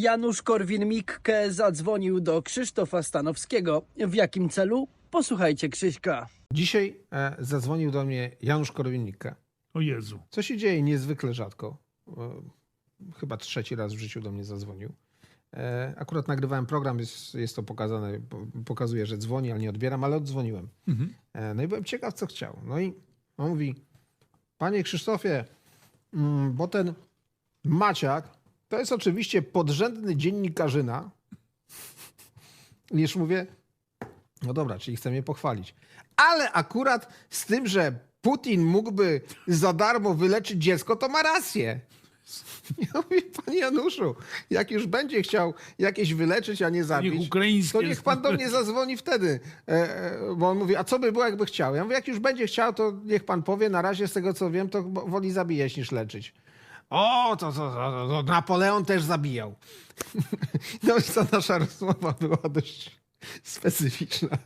Janusz Korwin-Mikke zadzwonił do Krzysztofa Stanowskiego. W jakim celu? Posłuchajcie Krzyśka. Dzisiaj e, zadzwonił do mnie Janusz Korwin-Mikke. O Jezu. Co się dzieje niezwykle rzadko. E, chyba trzeci raz w życiu do mnie zadzwonił. E, akurat nagrywałem program, jest, jest to pokazane, po- pokazuje, że dzwoni, ale nie odbieram, ale oddzwoniłem. Mhm. E, no i byłem ciekaw, co chciał. No i on mówi, panie Krzysztofie, mm, bo ten Maciak to jest oczywiście podrzędny dziennikarzyna. Już mówię, no dobra, czyli chce mnie pochwalić. Ale akurat z tym, że Putin mógłby za darmo wyleczyć dziecko, to ma rację. Ja mówię, panie Januszu, jak już będzie chciał jakieś wyleczyć, a nie zabić, Niech to niech pan do mnie zadzwoni wtedy. E, e, Bo on mówi, a co by było, jakby chciał? Ja mówię, jak już będzie chciał, to niech pan powie. Na razie z tego, co wiem, to woli zabijać niż leczyć. O, to, to, to, to Napoleon też zabijał. No i ta nasza rozmowa była dość specyficzna.